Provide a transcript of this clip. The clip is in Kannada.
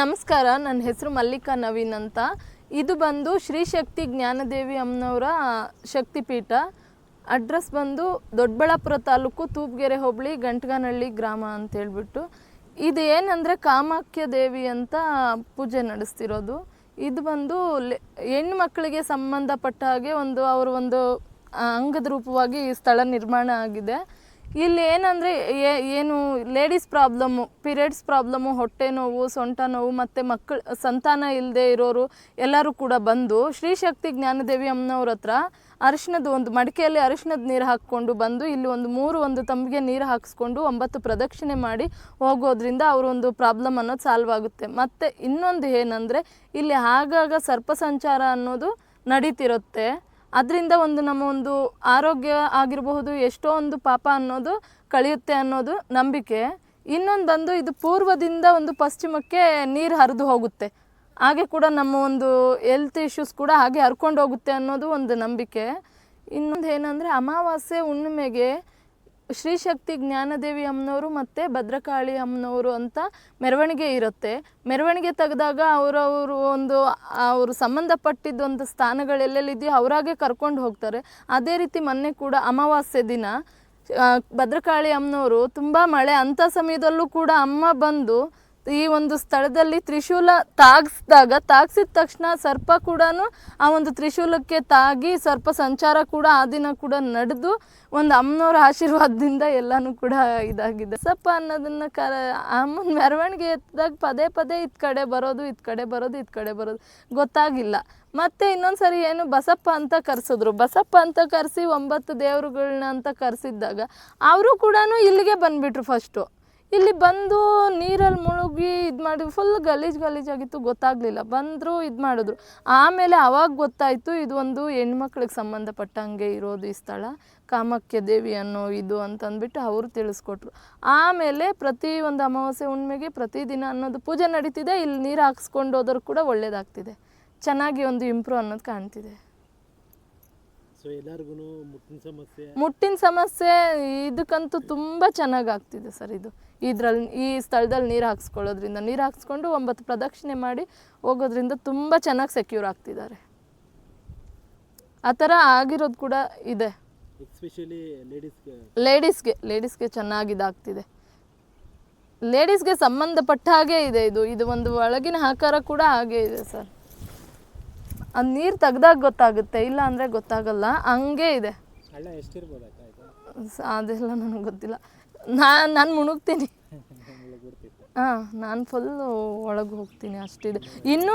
ನಮಸ್ಕಾರ, ನನ್ನ ಹೆಸರು ಮಲ್ಲಿಕಾ ನವೀನ್ ಅಂತ. ಇದು ಬಂದು ಶ್ರೀ ಶಕ್ತಿ ಜ್ಞಾನದೇವಿ ಅಮ್ಮನವರ ಶಕ್ತಿಪೀಠ. ಅಡ್ರೆಸ್ ಬಂದು ದೊಡ್ಡಬಳ್ಳಾಪುರ ತಾಲೂಕು ತೂಪ್ಗೆರೆ ಹೋಬಳಿ ಗಂಟ್ಗಾನಹಳ್ಳಿ ಗ್ರಾಮ ಅಂತ ಹೇಳ್ಬಿಟ್ಟು. ಇದು ಏನಂದರೆ ಕಾಮಾಖ್ಯ ದೇವಿ ಅಂತ ಪೂಜೆ ನಡೆಸ್ತಿರೋದು. ಇದು ಬಂದು ಹೆಣ್ಣು ಮಕ್ಕಳಿಗೆ ಸಂಬಂಧಪಟ್ಟ ಹಾಗೆ ಒಂದು, ಅವರ ಒಂದು ಅಂಗದ ರೂಪವಾಗಿ ಸ್ಥಳ ನಿರ್ಮಾಣ ಆಗಿದೆ. ಇಲ್ಲಿ ಏನಂದರೆ ಏನು ಲೇಡೀಸ್ ಪ್ರಾಬ್ಲಮ್ಮು ಪೀರಿಯಡ್ಸ್ ಪ್ರಾಬ್ಲಮ್ಮು ಹೊಟ್ಟೆ ನೋವು, ಸೊಂಟ ನೋವು, ಮತ್ತು ಮಕ್ಕಳು ಸಂತಾನ ಇಲ್ಲದೆ ಇರೋರು ಎಲ್ಲರೂ ಕೂಡ ಬಂದು ಶ್ರೀಶಕ್ತಿ ಜ್ಞಾನದೇವಿ ಅಮ್ಮನವ್ರ ಹತ್ರ ಅರಿಶಿನದ ಒಂದು ಮಡಿಕೆಯಲ್ಲಿ ಅರಿಶಿನದ ನೀರು ಹಾಕ್ಕೊಂಡು ಬಂದು ಇಲ್ಲಿ ಒಂದು ಮೂರು, ಒಂದು ತಂಬಿಗೆ ನೀರು ಹಾಕಿಸ್ಕೊಂಡು ಒಂಬತ್ತು ಪ್ರದಕ್ಷಿಣೆ ಮಾಡಿ ಹೋಗೋದ್ರಿಂದ ಅವರೊಂದು ಪ್ರಾಬ್ಲಮ್ ಅನ್ನೋದು ಸಾಲ್ವ್ ಆಗುತ್ತೆ. ಮತ್ತು ಇನ್ನೊಂದು ಏನಂದರೆ, ಇಲ್ಲಿ ಆಗಾಗ ಸರ್ಪ ಸಂಚಾರ ಅನ್ನೋದು ನಡೀತಿರುತ್ತೆ. ಅದರಿಂದ ಒಂದು ನಮ್ಮ ಒಂದು ಆರೋಗ್ಯ ಆಗಿರಬಹುದು, ಎಷ್ಟೋ ಒಂದು ಪಾಪ ಅನ್ನೋದು ಕಳೆಯುತ್ತೆ ಅನ್ನೋದು ನಂಬಿಕೆ. ಇನ್ನೊಂದು ಬಂದು ಇದು ಪೂರ್ವದಿಂದ ಒಂದು ಪಶ್ಚಿಮಕ್ಕೆ ನೀರು ಹರಿದು ಹೋಗುತ್ತೆ. ಹಾಗೆ ಕೂಡ ನಮ್ಮ ಒಂದು ಹೆಲ್ತ್ ಇಶ್ಯೂಸ್ ಕೂಡ ಹಾಗೆ ಹರ್ಕೊಂಡು ಹೋಗುತ್ತೆ ಅನ್ನೋದು ಒಂದು ನಂಬಿಕೆ. ಇನ್ನೊಂದು ಏನಂದರೆ ಅಮಾವಾಸ್ಯೆ ಹುಣ್ಣಿಮೆಗೆ ಶ್ರೀ ಶಕ್ತಿ ಜ್ಞಾನದೇವಿ ಅಮ್ಮನವರು ಮತ್ತು ಭದ್ರಕಾಳಿ ಅಮ್ಮನವರು ಅಂತ ಮೆರವಣಿಗೆ ಇರುತ್ತೆ. ಮೆರವಣಿಗೆ ತೆಗೆದಾಗ ಅವರವರು ಒಂದು, ಅವರು ಸಂಬಂಧಪಟ್ಟಿದ್ದ ಒಂದು ಸ್ಥಾನಗಳೆಲ್ಲೆಲ್ಲಿದೆಯೋ ಅವರಾಗೆ ಕರ್ಕೊಂಡು ಹೋಗ್ತಾರೆ. ಅದೇ ರೀತಿ ಮೊನ್ನೆ ಕೂಡ ಅಮಾವಾಸ್ಯೆ ದಿನ ಭದ್ರಕಾಳಿ ಅಮ್ಮನವರು ತುಂಬ ಮಳೆ ಅಂಥ ಸಮಯದಲ್ಲೂ ಕೂಡ ಅಮ್ಮ ಬಂದು ಈ ಒಂದು ಸ್ಥಳದಲ್ಲಿ ತ್ರಿಶೂಲ ತಾಗಿಸಿದಾಗ, ತಾಗಿಸಿದ ತಕ್ಷಣ ಸರ್ಪ ಕೂಡ ಆ ಒಂದು ತ್ರಿಶೂಲಕ್ಕೆ ತಾಗಿ ಸರ್ಪ ಸಂಚಾರ ಕೂಡ ಆ ದಿನ ಕೂಡ ನಡೆದು ಒಂದು ಅಮ್ಮನವ್ರ ಆಶೀರ್ವಾದದಿಂದ ಎಲ್ಲನೂ ಕೂಡ ಇದಾಗಿದೆ. ಸರ್ಪ ಅನ್ನೋದನ್ನ ಕ, ಅಮ್ಮನ ಮೆರವಣಿಗೆ ಎತ್ತಿದಾಗ ಪದೇ ಪದೇ ಇತ್ ಕಡೆ ಬರೋದು ಇತ್ ಕಡೆ ಬರೋದು ಇತ್ ಕಡೆ ಬರೋದು ಗೊತ್ತಾಗಿಲ್ಲ. ಮತ್ತೆ ಇನ್ನೊಂದು ಸರಿ ಏನು ಬಸಪ್ಪ ಅಂತ ಕರೆಸಿದ್ರು. ಬಸಪ್ಪ ಅಂತ ಕರೆಸಿ ಒಂಬತ್ತು ದೇವರುಗಳನ್ನ ಅಂತ ಕರೆಸಿದ್ದಾಗ, ಅವರು ಕೂಡ ಇಲ್ಲಿಗೆ ಬಂದ್ಬಿಟ್ರು ಫಸ್ಟು ಇಲ್ಲಿ ಬಂದು ನೀರಲ್ಲಿ ಮುಳುಗಿ ಇದು ಮಾಡಿ ಫುಲ್ ಗಲೀಜು ಗಲೀಜಾಗಿತ್ತು ಗೊತ್ತಾಗಲಿಲ್ಲ. ಬಂದರು ಇದು ಮಾಡಿದ್ರು. ಆಮೇಲೆ ಅವಾಗ ಗೊತ್ತಾಯಿತು, ಇದು ಒಂದು ಹೆಣ್ಮಕ್ಳಿಗೆ ಸಂಬಂಧಪಟ್ಟಂಗೆ ಇರೋದು ಈ ಸ್ಥಳ. ಕಾಮಾಖ್ಯ ದೇವಿ ಅನ್ನೋ ಇದು ಅಂತಂದ್ಬಿಟ್ಟು ಅವರು ತಿಳಿಸ್ಕೊಟ್ರು. ಆಮೇಲೆ ಪ್ರತಿ ಒಂದು ಅಮಾವಾಸ್ಯೆ ಹುಣ್ಣಿಮೆಗೆ ಪ್ರತಿದಿನ ಅನ್ನೋದು ಪೂಜೆ ನಡೀತಿದೆ. ಇಲ್ಲಿ ನೀರು ಹಾಕ್ಸ್ಕೊಂಡು ಹೋದ್ರು ಕೂಡ ಒಳ್ಳೇದಾಗ್ತಿದೆ. ಚೆನ್ನಾಗಿ ಒಂದು ಇಂಪ್ರೂವ್ ಅನ್ನೋದು ಕಾಣ್ತಿದೆ. ಸೊ ಎಲ್ಲರಿಗೂ ಮುಟ್ಟಿನ ಸಮಸ್ಯೆ. ಮುಟ್ಟಿನ ಸಮಸ್ಯೆ ಇದಕ್ಕಂತೂ ತುಂಬ ಚೆನ್ನಾಗಾಗ್ತಿದೆ ಸರ್ ಇದು. ಇದ್ರಲ್ಲಿ ಈ ಸ್ಥಳದಲ್ಲಿ ನೀರು ಹಾಕ್ಸ್ಕೊಳ್ಳೋದ್ರಿಂದ. ನೀರು ಹಾಕ್ಸ್ಕೊಂಡು ಒಂಬತ್ತು ಪ್ರದಕ್ಷಿಣೆ ಮಾಡಿ ಹೋಗೋದ್ರಿಂದ ತುಂಬ ಚೆನ್ನಾಗಿ ಸೆಕ್ಯೂರ್ ಆಗ್ತಿದ್ದಾರೆ. ಆ ಥರ ಆಗಿರೋದು ಕೂಡ ಇದೆ. ಎಸ್ಪೆಷಲಿ ಲೇಡೀಸ್ಗೆ ಲೇಡೀಸ್ಗೆ ಲೇಡೀಸ್ಗೆ ಚೆನ್ನಾಗಿ ಇದಾಗ್ತಿದೆ. ಲೇಡೀಸ್ಗೆ ಸಂಬಂಧಪಟ್ಟ ಹಾಗೆ ಇದೆ ಇದು. ಇದು ಒಂದು ಒಳಗಿನ ಆಕಾರ ಕೂಡ ಹಾಗೆ ಇದೆ ಸರ್. ಅದು ನೀರು ತೆಗ್ದಾಗ ಗೊತ್ತಾಗುತ್ತೆ ಇಲ್ಲ ಅಂದರೆ ಗೊತ್ತಾಗಲ್ಲ ಹಂಗೆ ಇದೆ. ಅದೆಲ್ಲ ನನಗೆ ಗೊತ್ತಿಲ್ಲ. ನಾನು ನಾನು ಮುಣುಗ್ತೀನಿ. ಹಾಂ ನಾನು ಫುಲ್ಲು ಒಳಗೆ ಹೋಗ್ತೀನಿ ಅಷ್ಟಿದೆ. ಇನ್ನೂ